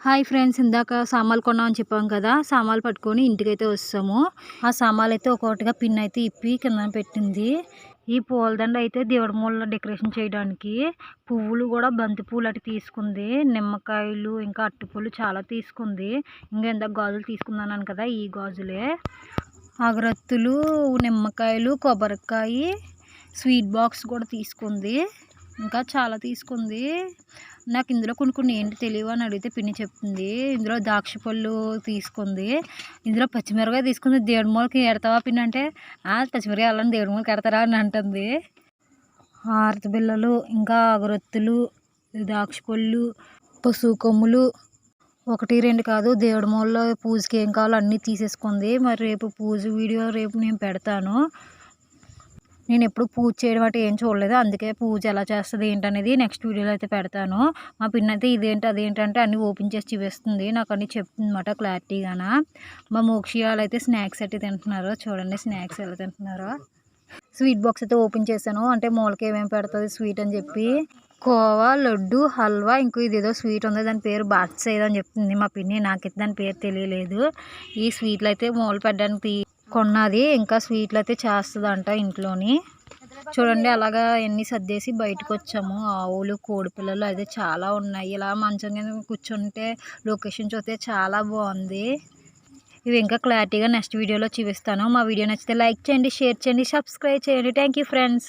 Hi friends ఇందాక సామాన్లు కొన్నామని చెప్పాం కదా సామాన్లు పట్టుకొని ఇంటికైతే వస్తాము. ఆ సామాన్లు అయితే ఒక్కొక్కటిగా పిన్ అయితే ఇప్పి కింద పెట్టింది. ఈ పూలదండ అయితే దేవుడి మూల డెకరేషన్ చేయడానికి పువ్వులు కూడా బంతి పువ్వులు అటు తీసుకుంది నిమ్మకాయలు ఇంకా అట్టుపూలు చాలా తీసుకుంది. ఇంకా ఇందాక గాజులు తీసుకున్నాను కదా ఈ గాజులే. అగరత్తులు నిమ్మకాయలు కొబ్బరికాయ స్వీట్ బాక్స్ కూడా తీసుకుంది. ఇంకా చాలా తీసుకుంది. నాకు ఇందులో కొన్ని కొన్ని ఏంటి తెలియవు అని అడిగితే పిన్ని చెప్తుంది. ఇందులో ద్రాక్ష పళ్ళు తీసుకుంది. ఇందులో పచ్చిమిరపకాయ తీసుకుంది. దేవుడి మూలకి ఎడతావా పిన్ని అంటే "ఆ, పచ్చిమిరపకాయ దేవుడి మూలకి ఎడతారా అని అంటుంది. హారతి బిళ్ళలు ఇంకా అగరొత్తులు ద్రాక్ష పళ్ళు పసుపు కొమ్ములు. ఒకటి రెండు కాదు దేవుడి మూలలో పూజకి ఏం కావాలో అన్నీ తీసేసుకుంది. మరి రేపు పూజ వీడియో రేపు నేను పెడతాను. నేను ఎప్పుడు పూజ చేయడం అంటే ఏం చూడలేదు. అందుకే పూజ ఎలా చేస్తుంది ఏంటనేది నెక్స్ట్ వీడియోలో అయితే పెడతాను. మా పిన్ అయితే ఇదేంటి అదేంటంటే అన్నీ ఓపెన్ చేసి చూపిస్తుంది. నాకు అన్నీ చెప్తుంది అనమాట క్లారిటీగాన. మా మోక్షియాలు అయితే స్నాక్స్ అయితే తింటున్నారు. చూడండి స్నాక్స్ ఎలా తింటున్నారో. స్వీట్ బాక్స్ అయితే ఓపెన్ చేశాను. అంటే మూలకి ఏమేమి పెడుతుంది స్వీట్ అని చెప్పి. కోవా లడ్డు హల్వా ఇంకో ఇదేదో స్వీట్ ఉంది. దాని పేరు బాట్స్ ఏదో అని చెప్తుంది మా పిన్ని. నాకైతే దాని పేరు తెలియలేదు. ఈ స్వీట్లు అయితే మూల పెట్టడానికి కొన్నది. ఇంకా స్వీట్లు అయితే చేస్తుందంట ఇంట్లోని. చూడండి అలాగా ఎన్ని సర్దేసి బయటకు వచ్చాము ఆవులు కోడి పిల్లలు అయితే చాలా ఉన్నాయి. ఇలా మంచం కింద కూర్చుంటే లొకేషన్ చూస్తే చాలా బాగుంది. ఇవి ఇంకా క్లారిటీగా నెక్స్ట్ వీడియోలో చూపిస్తాను. మా వీడియో నచ్చితే లైక్ చేయండి షేర్ చేయండి సబ్స్క్రైబ్ చేయండి. Thank you friends.